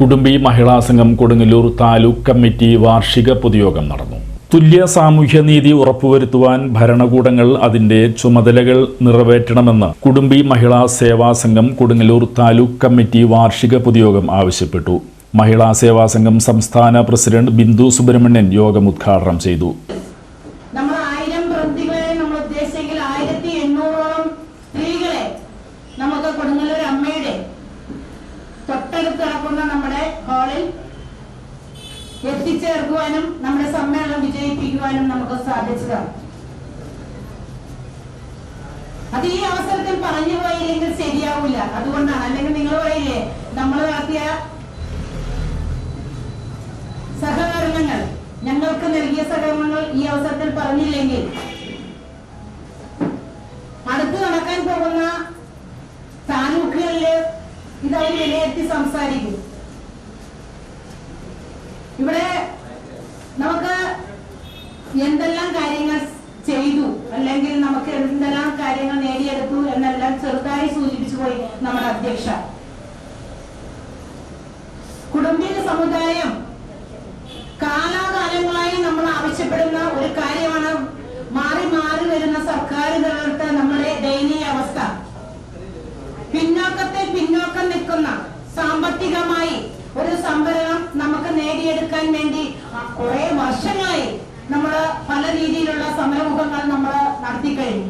കുടുംബി മഹിളാ സംഘം കൊടുങ്ങല്ലൂർ താലൂക്ക് കമ്മിറ്റി വാർഷിക പൊതുയോഗം നടന്നു. തുല്യ സാമൂഹ്യനീതി ഉറപ്പുവരുത്തുവാൻ ഭരണകൂടങ്ങൾ അതിന്റെ ചുമതലകൾ നിറവേറ്റണമെന്ന് കുടുംബി മഹിളാ സേവാ സംഘം കൊടുങ്ങല്ലൂർ താലൂക്ക് കമ്മിറ്റി വാർഷിക പൊതുയോഗം ആവശ്യപ്പെട്ടു. മഹിളാ സേവാ സംഘം സംസ്ഥാന പ്രസിഡന്റ് ബിന്ദു സുബ്രഹ്മണ്യൻ യോഗം ഉദ്ഘാടനം ചെയ്തു. നമുക്ക് കൊടുങ്ങല്ലൂർ അമ്മയുടെ തൊട്ടടുത്ത് കിടക്കുന്ന നമ്മുടെ ഹാളിൽ എത്തിച്ചേർക്കുവാനും നമ്മുടെ സമ്മേളനം വിജയിപ്പിക്കുവാനും നമുക്ക് സാധിച്ചതാണ്. അത് ഈ അവസരത്തിൽ പറഞ്ഞു പോയില്ലെങ്കിൽ ശരിയാവില്ല അതുകൊണ്ടാണ്. അല്ലെങ്കിൽ നിങ്ങൾ പറയില്ലേ നമ്മൾ നടത്തിയ സഹകരണങ്ങൾ ഞങ്ങൾക്ക് നൽകിയ സഹകരണങ്ങൾ ഈ അവസരത്തിൽ പറഞ്ഞില്ലെങ്കിൽ അടുത്ത് നടക്കാൻ പോകുന്ന താലൂക്കുകളിൽ ഇത് അവർ വിലയിരുത്തി സംസാരിക്കും. ഇവിടെ നമുക്ക് എന്തെല്ലാം കാര്യങ്ങൾ ചെയ്തു അല്ലെങ്കിൽ നമുക്ക് എന്തെല്ലാം കാര്യങ്ങൾ നേടിയെടുത്തു എന്നെല്ലാം ചെറുതായി സൂചിപ്പിച്ചു പോയി നമ്മുടെ അധ്യക്ഷ. കുടുംബിക സമുദായം കാലാകാലങ്ങളായി നമ്മൾ ആവശ്യപ്പെടുന്ന ഒരു കാര്യമാണ് മാറി മാറി വരുന്ന സർക്കാരുകളുടെ നമ്മുടെ ദയനീയ അവസ്ഥ. പിന്നോക്കത്തെ പിന്നോക്കം നിൽക്കുന്ന സാമ്പത്തികമായി ഒരു നമുക്ക് നേടിയെടുക്കാൻ വേണ്ടി കുറെ വർഷങ്ങളായി നമ്മൾ പല രീതിയിലുള്ള സമരമുഖങ്ങൾ നമ്മൾ നടത്തി കഴിഞ്ഞു.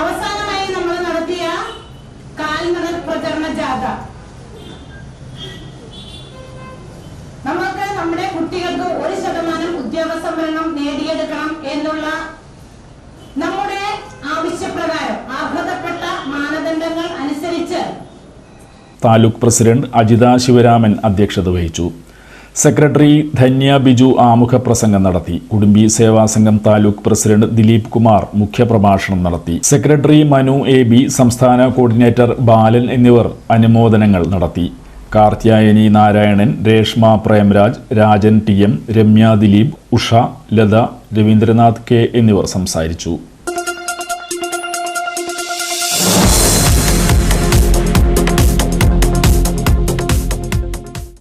അവസാനമായി നമ്മൾ നടത്തിയ കാൽനട പ്രചരണ ജാഥ. നമ്മൾക്ക് നമ്മുടെ കുട്ടികൾക്ക് ഒരു ശതമാനം ഉദ്യോഗ സംവരണം നേടിയെടുക്കണം എന്നുള്ള താലൂക്ക് പ്രസിഡന്റ് അജിത ശിവരാമൻ അധ്യക്ഷത വഹിച്ചു. സെക്രട്ടറി ധന്യ ബിജു ആമുഖ പ്രസംഗം നടത്തി. കുടുംബി സേവാ സംഘം താലൂക്ക് പ്രസിഡന്റ് ദിലീപ് കുമാർ മുഖ്യപ്രഭാഷണം നടത്തി. സെക്രട്ടറി മനു എ ബി സംസ്ഥാന കോർഡിനേറ്റർ ബാലൻ എന്നിവർ അനുമോദനങ്ങൾ നടത്തി. Karthyayani Narayanan Reshma Premraj Rajan T M Ramya Dileep Usha Latha Ravindranath K എന്നിവർ സംസാരിച്ചു.